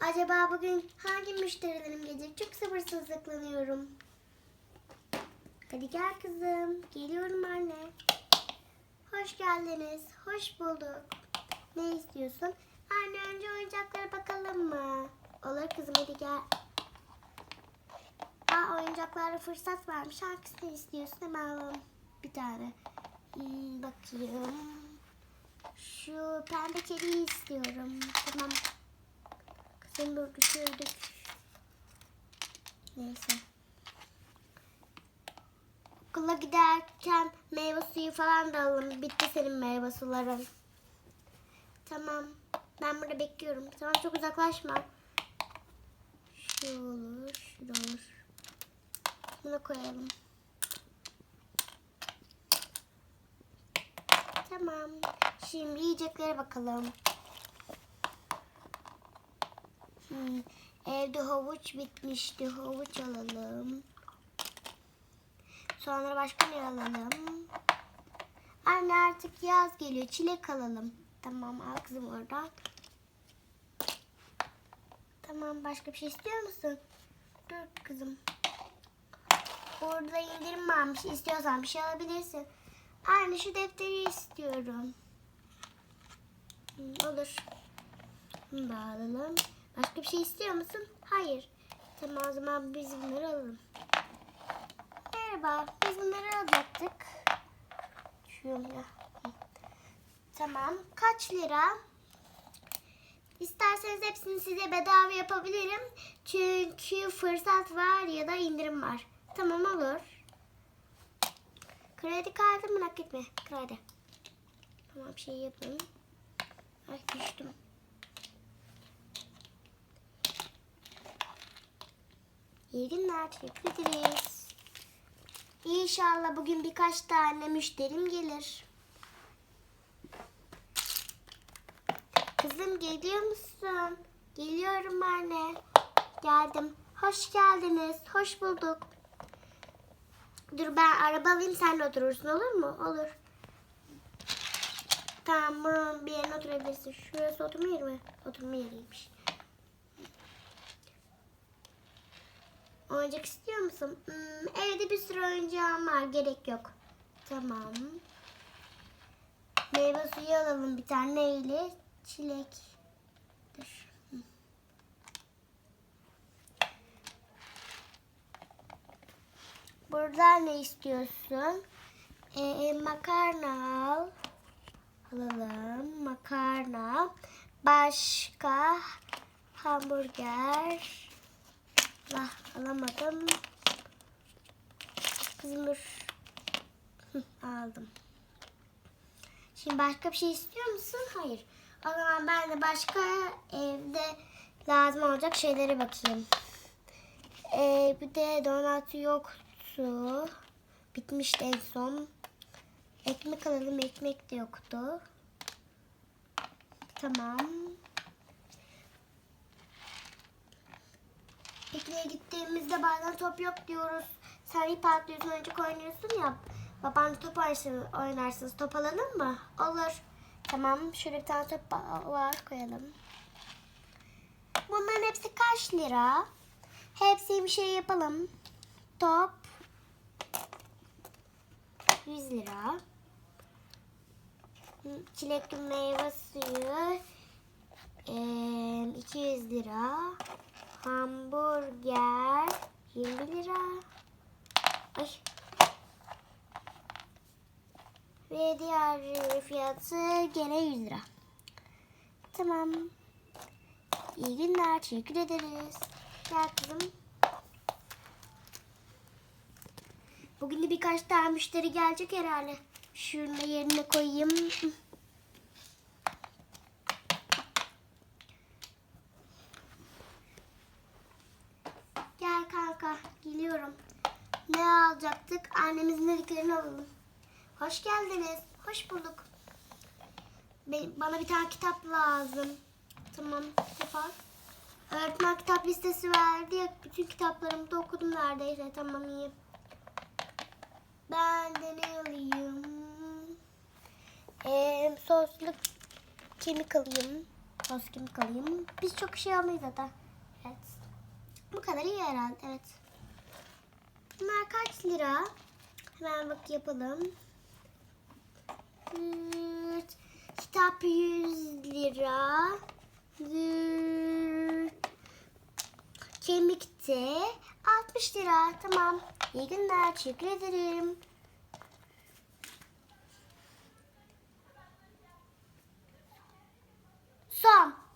Acaba bugün hangi müşterilerim gelecek? Çok sabırsızlıklanıyorum. Hadi gel kızım. Geliyorum anne. Hoş geldiniz. Hoş bulduk. Ne istiyorsun? Anne önce oyuncaklara bakalım mı? Olur kızım hadi gel. Aa oyuncaklarda fırsat varmış. Hangisini istiyorsun? Hemen alalım. Bir tane. Hmm, bakayım. Şu pembe kediyi istiyorum. Tamam. Kızım dur düşürdük. Neyse. Okula giderken meyve suyu falan da alalım. Bitti senin meyve suların. Tamam. Ben burada bekliyorum. Tamam çok uzaklaşma. Şu olur, şu olur. Bunu koyalım. Tamam. Şimdi yiyeceklere bakalım. Evde havuç bitmişti. Havuç alalım. Sonra başka ne alalım? Anne artık yaz geliyor. Çilek alalım. Tamam al kızım oradan. Tamam başka bir şey istiyor musun? Dur kızım. Orada indirim varmış. İstiyorsan bir şey alabilirsin. Anne şu defteri istiyorum. Olur. Bunu da alalım. Başka bir şey istiyor musun? Hayır. Tamam o zaman biz bunları alalım. Merhaba. Biz bunları alacaktık. Şöyle. Tamam. Kaç lira? İsterseniz hepsini size bedava yapabilirim. Çünkü fırsat var ya da indirim var. Tamam olur. Kredi kartı merak etme. Kredi. Tamam şey yapayım. Ay düştüm. İyi günler. Teşekkür ederiz. İnşallah bugün birkaç tane müşterim gelir. Kızım geliyor musun? Geliyorum anne. Geldim. Hoş geldiniz. Hoş bulduk. Dur ben araba alayım sen oturursun olur mu? Olur. Tamam bir yerine oturabilirsin. Şurası oturma yeri mi? Oturma yeriymiş. Oyuncak istiyor musun? Hmm, evde bir sürü oyuncağım var. Gerek yok. Tamam. Meyve suyu alalım bir tane. Neyle? Çilek. Dur. Hı. Burada ne istiyorsun? Ee, makarna al. Alalım. Makarna. Başka hamburger. Allah alamadım. Hı, Aldım. Şimdi başka bir şey istiyor musun? Hayır. O zaman ben de başka evde lazım olacak şeylere bakayım. Ee, bir de donat yoktu. Bitmişti en son. Ekmek alalım. Ekmek de yoktu. Tamam. Pikniğe gittiğimizde bazen top yok diyoruz. Sen ip atlıyorsun, oyuncak oynuyorsun ya. Baban top oynarsınız, oynarsınız. Top alalım mı? Olur. Tamam, şöyle bir tane top var koyalım. Bunların hepsi kaç lira? Hepsi bir şey yapalım. Top 100 lira. Çilekli meyve suyu eee, 200 lira. Hamburger 20 lira. Ay. Ve diğer fiyatı gene 100 lira. Tamam. İyi günler. Teşekkür ederiz. Gel. Bugün de birkaç tane müşteri gelecek herhalde. Şunu yerine koyayım. Gel kanka, geliyorum. Ne alacaktık? Annemizin dediklerini alalım. Hoş geldiniz. Hoş bulduk. Bana bir tane kitap lazım. Tamam, kitap al. Öğretmen kitap listesi verdi ya. Bütün kitaplarımı da okudum neredeyse. Tamam iyi. Ben de ne alayım? Ee, soslu kemik alayım. Toz kemik alayım. Biz çok şey almayız zaten. Evet. Bu kadar iyi herhalde. Evet. Bunlar kaç lira? Hemen bak yapalım. Düt. Kitap 100 lira. Düt. Kemikte 60 lira. Tamam. İyi günler. Teşekkür ederim. Son.